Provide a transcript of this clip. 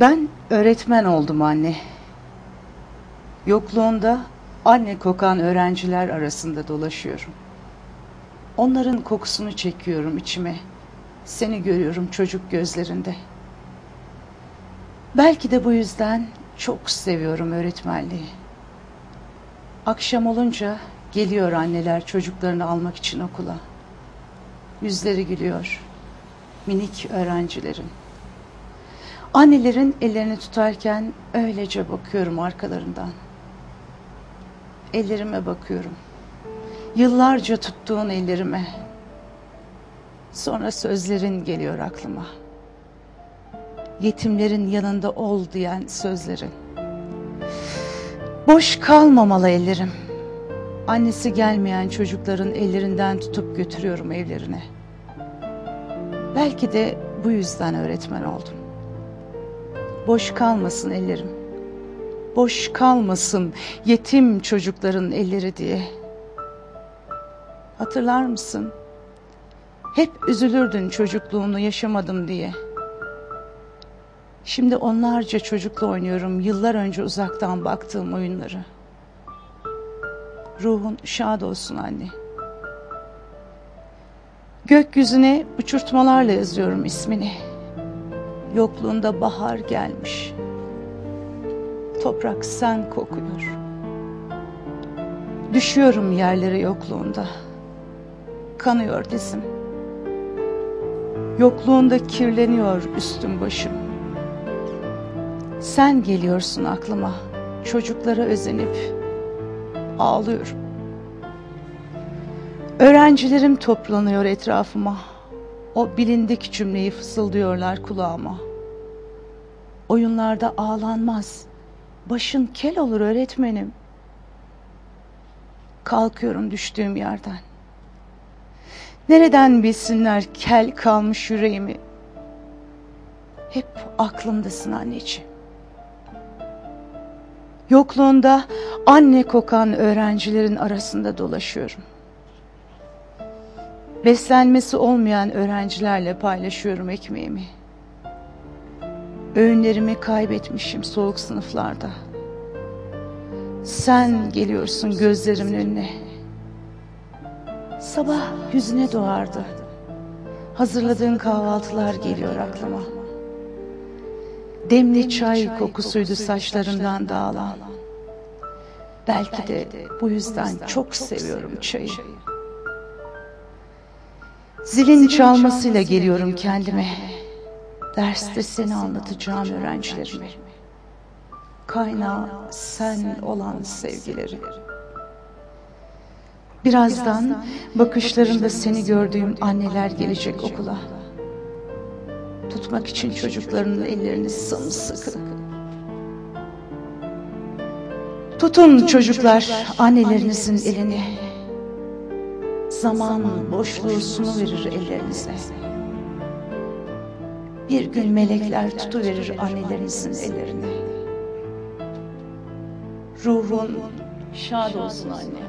Ben öğretmen oldum anne. Yokluğunda anne kokan öğrenciler arasında dolaşıyorum. Onların kokusunu çekiyorum içime. Seni görüyorum çocuk gözlerinde. Belki de bu yüzden çok seviyorum öğretmenliği. Akşam olunca geliyor anneler çocuklarını almak için okula. Yüzleri gülüyor. Minik öğrencilerin. Annelerin ellerini tutarken öylece bakıyorum arkalarından. Ellerime bakıyorum. Yıllarca tuttuğun ellerime. Sonra sözlerin geliyor aklıma. Yetimlerin yanında ol diyen sözlerin. Boş kalmamalı ellerim. Annesi gelmeyen çocukların ellerinden tutup götürüyorum evlerine. Belki de bu yüzden öğretmen oldum. Boş kalmasın ellerim. Boş kalmasın yetim çocukların elleri diye. Hatırlar mısın? Hep üzülürdün çocukluğunu yaşamadım diye. Şimdi onlarca çocukla oynuyorum yıllar önce uzaktan baktığım oyunları. Ruhun şad olsun anne. Gökyüzüne uçurtmalarla yazıyorum ismini. Yokluğunda bahar gelmiş. Toprak sen kokuyor. Düşüyorum yerlere yokluğunda. Kanıyor dizim. Yokluğunda kirleniyor üstüm başım. Sen geliyorsun aklıma. Çocuklara özenip ağlıyorum. Öğrencilerim toplanıyor etrafıma. O bilindik cümleyi fısıldıyorlar kulağıma. Oyunlarda ağlanmaz. Başın kel olur öğretmenim. Kalkıyorum düştüğüm yerden. Nereden bilsinler kel kalmış yüreğimi? Hep aklımdasın anneciğim. Yokluğunda anne kokan öğrencilerin arasında dolaşıyorum. Beslenmesi olmayan öğrencilerle paylaşıyorum ekmeğimi. Öğünlerimi kaybetmişim soğuk sınıflarda. Sen geliyorsun gözlerimin önüne. Sabah yüzüne doğardı. Hazırladığın kahvaltılar geliyor aklıma. Demli çay kokusuydu saçlarından dağılan. Belki de bu yüzden çok seviyorum çayı. Zilin çalmasıyla geliyorum kendime. Derste seni anlatacağım öğrencilerime. Kaynağı sen olan sevgileri. Birazdan bakışlarında seni gördüğüm anneler gelecek okula. Tutmak için çocuklarının ellerini sımsıkı. Tutun çocuklar annelerinizin elini. Zaman boşluğu verir ellerinize. Bir gün melekler tutuverir annelerinizin ellerine. Ruhun şad olsun anne.